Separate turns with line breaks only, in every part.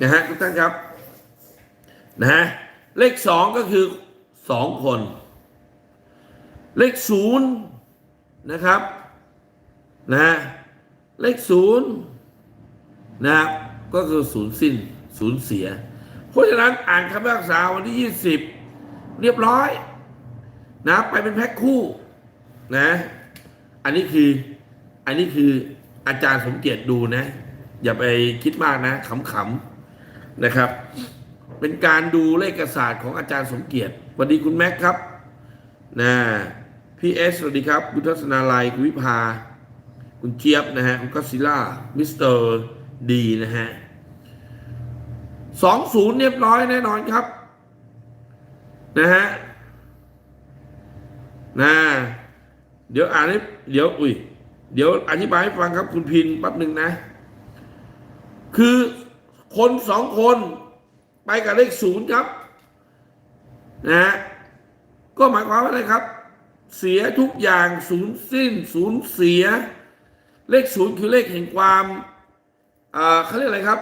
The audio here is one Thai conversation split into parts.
นะฮะทุกท่านครับนะฮะเลขสองก็คือสองคน เลขศูนย์นะครับนะฮะเลขศูนย์นะครับก็คือศูนย์สิ้นศูนย์เสีย เพราะฉะนั้นอ่านคำพิพากษาวันที่20เรียบร้อยนะไปเป็นแพ็คคู่นะอันนี้คืออันนี้คืออาจารย์สมเกียรติดูนะ อย่าไปคิดมากนะขำๆ นะครับ เป็นการดูเลขศาสตร์ของอาจารย์สมเกียรติสวัสดีคุณแม็กครับนะพี่เอสสวัสดีครับคุณทัศนาลัยคุณวิภา คุณเจี๊ยบนะฮะคุณกัสซิล่ามิสเตอร์ดีนะฮะสองศูนย์เรียบร้อยแน่นอนครับนะฮะนะเดี๋ยวอ่านให้เดี๋ยวอุ้ยเดี๋ยวอธิบายให้ฟังครับคุณพินแป๊บหนึ่งนะ คือ คนสองคนไปกับเลขศูนย์ครับนะฮะก็หมายความว่าอะไรครับ เสียทุกอย่างศูนย์สิ้นศูนย์เสีย เลขศูนย์คือเลขแห่งความอ่าเขาเรียกอะไรครับ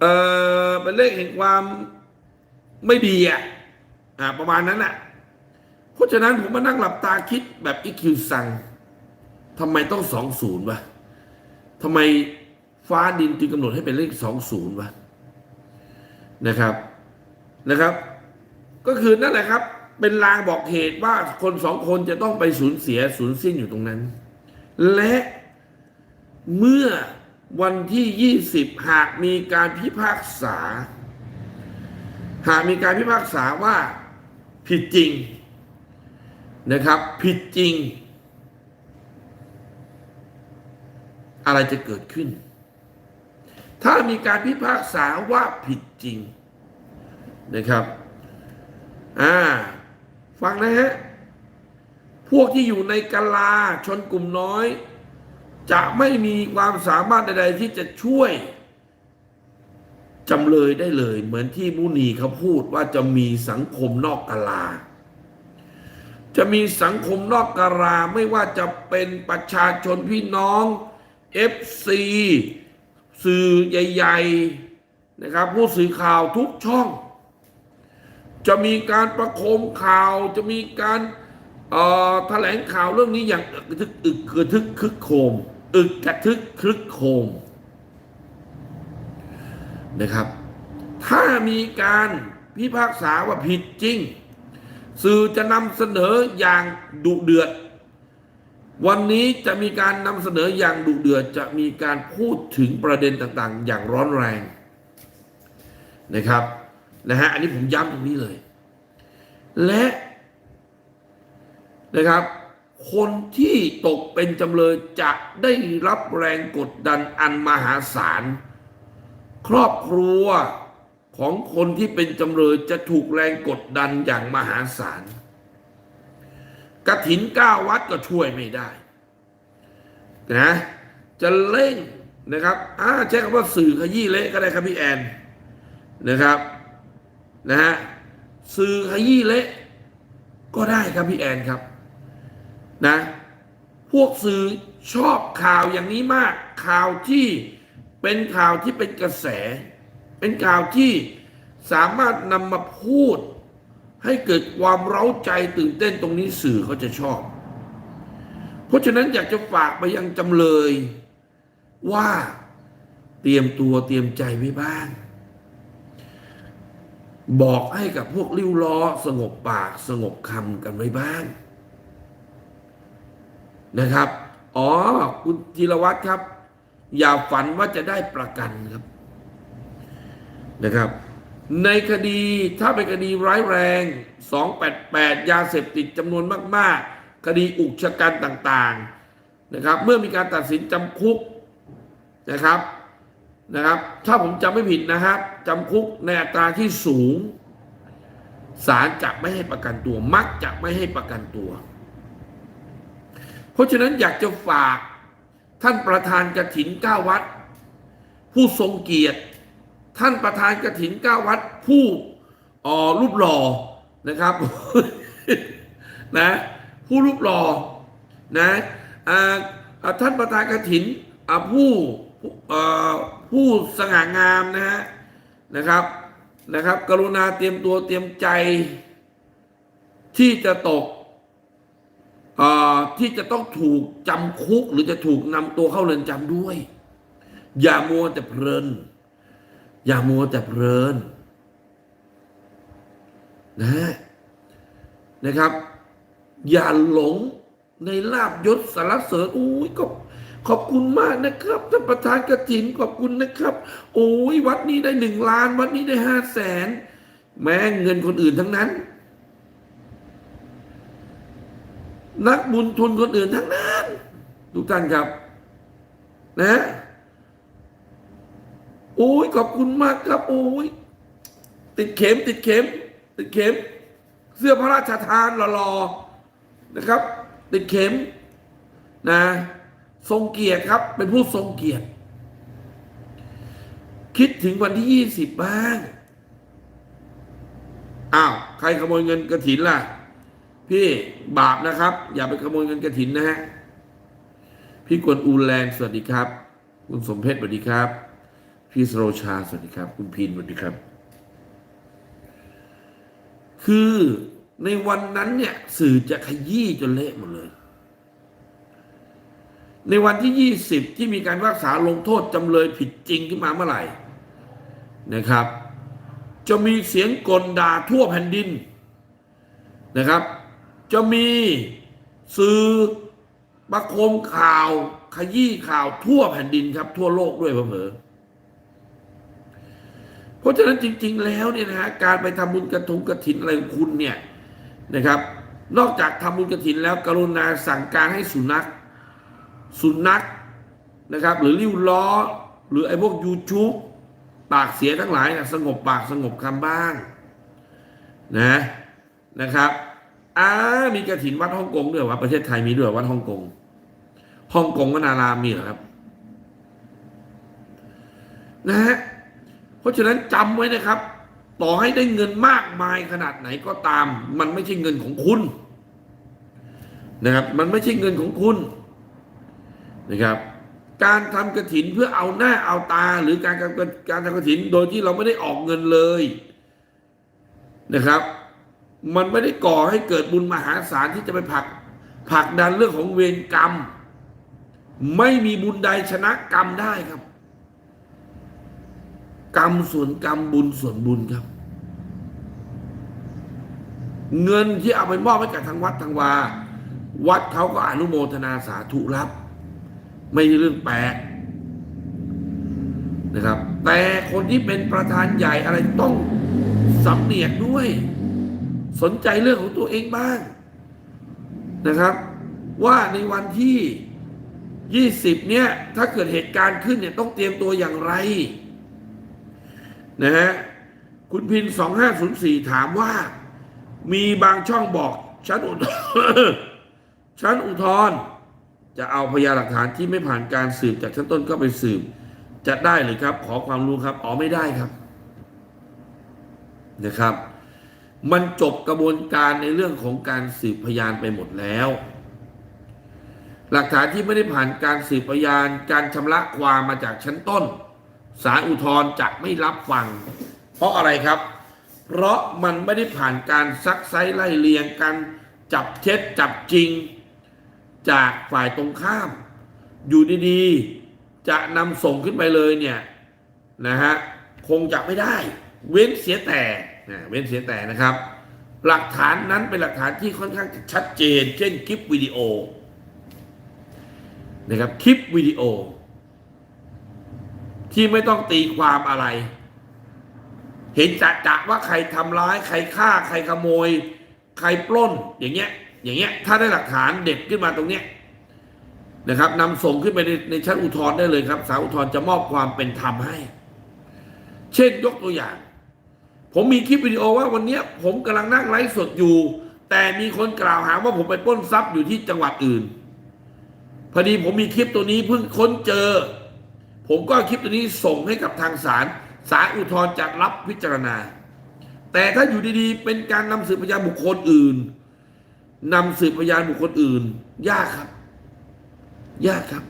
เออเป็นเลขแห่งความไม่ดีอะอ่าประมาณนั้นอะเพราะฉะนั้นผมมานั่งหลับตาคิดแบบอีคิวสั่งทำไมต้องสองศูนย์วะทำไม ฟ้าดินจึงกำหนดให้เป็นเลขสองศูนย์วะนะครับนะครับ ก็คือนั่นแหละครับ เป็นลางบอกเหตุว่าคนสองคนจะต้องไปสูญเสียสูญสิ้นอยู่ตรงนั้น และเมื่อวันที่ 20 หากมีการพิพากษา หากมีการพิพากษาว่าผิดจริงนะครับ ผิดจริง อะไรจะเกิดขึ้น ถ้ามีการพิพากษาว่าผิดจริงนะครับ อ่า ฟังนะฮะ พวกที่อยู่ในกาลาชนกลุ่มน้อย จะไม่มีความสามารถใดๆที่จะช่วยจำเลยได้เลย เหมือนที่มุนีเขาพูดว่าจะมีสังคมนอกกาลา จะมีสังคมนอกกาลาไม่ว่าจะเป็นประชาชนพี่น้อง FC สื่อใหญ่ๆนะครับ ผู้สื่อข่าวทุกช่อง จะมีการประโคมข่าวจะมีการแถลงข่าวเรื่องนี้อย่างอึกระทึกอึกกระทึกคึกโคม อึกกระทึกคึกโคมนะครับ ถ้ามีการพิพากษาว่าผิดจริง สื่อจะนำเสนออย่างดุเดือด วันนี้จะมีการนำเสนออย่างดุเดือดจะมีการพูดถึงประเด็นต่างๆ อย่างร้อนแรงนะครับนะฮะอันนี้ผมย้ำตรงนี้เลย และนะครับ คนที่ตกเป็นจำเลยจะได้รับแรงกดดันอันมหาศาล ครอบครัวของคนที่เป็นจำเลยจะถูกแรงกดดันอย่างมหาศาล กระถินก้าวัดก็ช่วยไม่ได้นะจะเร่งนะครับอ่าใช้คำว่าสื่อขยี้เละก็ได้ครับพี่แอนนะครับนะฮะสื่อขยี้เละก็ได้ครับพี่แอนครับนะพวกสื่อชอบข่าวอย่างนี้มาก ข่าวที่เป็นข่าวที่เป็นกระแส เป็นข่าวที่สามารถนำมาพูด ให้เกิดความเร้าใจตื่นเต้นตรงนี้สื่อเขาจะชอบ เพราะฉะนั้นอยากจะฝากไปยังจำเลย ว่าเตรียมตัวเตรียมใจไว้บ้างบอกให้กับพวกริ้วล้อสงบปากสงบคำกันไว้บ้าง นะครับ อ๋อ คุณธีรวัตรครับ อย่าฝันว่าจะได้ประกันครับนะครับ ในคดีถ้าเป็นคดีร้ายแรง 288 ยาเสพติดจำนวนมาก ๆ คดีอุกชะกันต่างๆนะครับ เมื่อมีการตัดสินจำคุกนะครับนะครับ ถ้าผมจำไม่ผิดนะครับจำคุกในอัตราที่สูงศาลจะไม่ให้ประกันตัว มักจะไม่ให้ประกันตัว เพราะฉะนั้นอยากจะฝากท่านประธานกฐินก้าวัด ผู้ทรงเกียรติ ท่านประธานกฐินเก้าวัดผู้อ่อรูปหล่อนะครับนะผู้รูปหล่อนะอท่านประธานกฐินอ่าผู้ผู้สง่างามนะฮะนะครับนะครับ กรุณาเตรียมตัวเตรียมใจที่จะตกที่จะต้องถูกจำคุกหรือจะถูกนำตัวเข้าเรือนจำด้วย อย่ามัวแต่เพลิน อย่ามัวแต่เพลินนะนะครับ อย่าหลงในลาบยศสารเสริญโอ้ยก็ขอบคุณมากนะครับท่านประธานกระถินขอบคุณนะครับ โอ้ยวัดนี้ได้หนึ่งล้าน วัดนี้ได้ห้าแสนแม้เงินคนอื่นทั้งนั้น นักบุญทุนคนอื่นทั้งนั้นทุกท่านครับ นะ อ้ยขอบคุณมากครับโอ้ยติดเข็มติดเข็ม ติดเข็ม เสื้อพระราชทานหล่อๆนะครับ ติดเข็มนะ ทรงเกียรติครับ เป็นผู้ทรงเกียรติ คิดถึงวันที่ยี่สิบบ้างอ้าวใครขโมยเงินกระถินล่ะ พี่บาปนะครับ อย่าไปขโมยเงินกระถินนะฮะพี่กวนอูแลนสวัสดีครับ คุณสมเพชรสวัสดีครับ พี่สโรชาสวัสดีครับ คุณพีนสวัสดีครับ คือในวันนั้นเนี่ย สื่อจะขยี้จนเละหมดเลย ในวันที่20ที่มีการรักษาลงโทษจำเลยผิดจริงขึ้นมาเมื่อไหร่นะครับ จะมีเสียงกลด่าทั่วแผ่นดินนะครับ จะมีสื่อประโคมข่าวขยี้ข่าวทั่วแผ่นดินครับ ทั่วโลกด้วยเผอ เพราะฉะนั้นจริง ๆ แล้วเนี่ยนะฮะการไปทำบุญกระทงกระถินอะไรของคุณเนี่ยนะครับ นอกจากทำบุญกระถินแล้วกรุณาสั่งการให้สุนัข สุนัขนะครับ หรือริ้วล้อ หรือไอ้พวก YouTube ปากเสียทั้งหลายนะสงบปากสงบคำบ้างนะนะครับอ่ามีกระถินวัดฮ่องกงด้วยวะประเทศไทยมีด้วยวัดฮ่องกงฮ่องกงก็นารามมีเหรอครับ นะฮะ เพราะฉะนั้นจำไว้นะครับ ต่อให้ได้เงินมากมายขนาดไหนก็ตาม มันไม่ใช่เงินของคุณนะครับ มันไม่ใช่เงินของคุณนะครับ การทำกระถินเพื่อเอาหน้าเอาตา หรือการการการทำกระถินโดยที่เราไม่ได้ออกเงินเลยนะครับ มันไม่ได้ก่อให้เกิดบุญมหาศาลที่จะไปผลักผลักดันเรื่องของเวรกรรม ไม่มีบุญใดชนะกรรมได้ครับ กรรมส่วนกรรมบุญส่วนบุญครับ เงินที่เอาไปมอบให้กับทางวัดทางวา วัดเขาก็อนุโมทนาสาธุรับ ไม่ใช่เรื่องแปลกนะครับ แต่คนที่เป็นประธานใหญ่อะไรต้องสำเนียกด้วย สนใจเรื่องของตัวเองบ้างนะครับ ว่าในวันที่ 20 เนี่ย ถ้าเกิดเหตุการณ์ขึ้นเนี่ยต้องเตรียมตัวอย่างไร นะฮะคุณพิน 2504 ถามว่า มีบางช่องบอกฉันอุทฉันอุทธรณ์จะเอาพยานหลักฐานที่ไม่ผ่านการสืบจากชั้นต้นก็ไปสืบ จะได้หรือครับ ขอความรู้ครับ อ๋อไม่ได้ครับนะครับ มันจบกระบวนการในเรื่องของการสืบพยานไปหมดแล้ว หลักฐานที่ไม่ได้ผ่านการสืบพยาน การชำระความมาจากชั้นต้น ศาลอุทธรณ์จะไม่รับฟัง เพราะอะไรครับ เพราะมันไม่ได้ผ่านการซักไซไล่เลียงการจับเท็จจับจริง จากฝ่ายตรงข้าม อยู่ดีๆ จะนำส่งขึ้นไปเลยเนี่ยนะฮะคงจะไม่ได้ เว้นเสียแต่นะเว้นเสียแต่นะครับ หลักฐานนั้นเป็นหลักฐานที่ค่อนข้างชัดเจน เช่นคลิปวิดีโอนะครับคลิปวิดีโอ ที่ไม่ต้องตีความอะไร เห็นจะจะว่าใครทำร้าย ใครฆ่า ใครขโมย ใครปล้น อย่างเงี้ย อย่างเงี้ย ถ้าได้หลักฐานเด็ดขึ้นมาตรงเนี้ยนะครับนำส่งขึ้นไปในในชั้นอุทธรณ์ได้เลยครับศาลอุทธรณ์จะมอบความเป็นธรรมให้ เช่นยกตัวอย่าง ผมมีคลิปวิดีโอว่าวันเนี้ยผมกำลังนั่งไลฟ์สดอยู่ แต่มีคนกล่าวหาว่าผมไปปล้นทรัพย์อยู่ที่จังหวัดอื่น พอดีผมมีคลิปตัวนี้เพิ่งค้นเจอ ผมก็คลิปตัวนี้ส่งให้กับทางศาลศาลอุทธรณ์จะรับพิจารณา แต่ถ้าอยู่ดีๆ เป็นการนำสืบพยานบุคคลอื่นนำสืบพยานบุคคลอื่น ยากครับ ยากครับ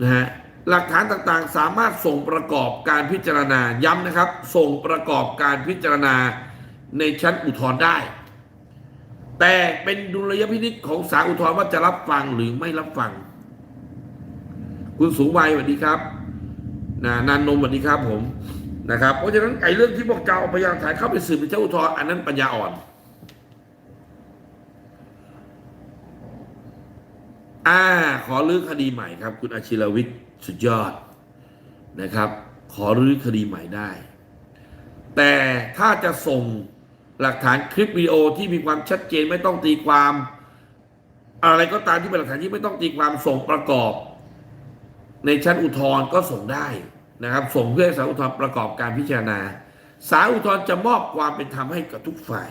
นะฮะหลักฐานต่างๆ สามารถส่งประกอบการพิจารณาย้ำนะครับ ส่งประกอบการพิจารณาในชั้นอุทธรณ์ได้ แต่เป็นดุลยพินิจของศาลอุทธรณ์ว่าจะรับฟังหรือไม่รับฟัง คุณสูงวัยสวัสดีครับนะนันนมสวัสดีครับผมนะครับ เพราะฉะนั้นไอ้เรื่องที่พวกเจ้าเอายานหลักฐานเข้าไปสืบในชั้นอุทธรอันนั้นปัญญาอ่อน อ่า ขอรื้อคดีใหม่ครับ คุณอาชิรวิทย์สุดยอดนะครับ ขอรื้อคดีใหม่ได้ แต่ถ้าจะส่งหลักฐานคลิปวิดีโอที่มีความชัดเจนไม่ต้องตีความ อะไรก็ตามที่เป็นหลักฐานที่ไม่ต้องตีความส่งประกอบ ในชั้นอุทธรณ์ก็ส่งได้นะครับ ส่งเพื่อให้ศาลอุทธรณ์ประกอบการพิจารณาศาลอุทธรณ์จะมอบความเป็นธรรมให้กับทุกฝ่าย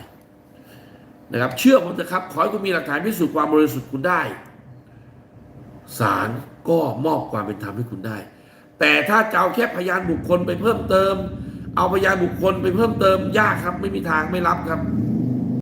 นะครับ เชื่อผมเถอะครับ ขอให้คุณมีหลักฐานพิสูจน์ความบริสุทธิ์คุณได้ศาลก็มอบความเป็นธรรมให้คุณได้ แต่ถ้าจะเอาแค่พยานบุคคลไปเพิ่มเติม เอาพยานบุคคลไปเพิ่มเติมยากครับ ไม่มีทางไม่รับครับ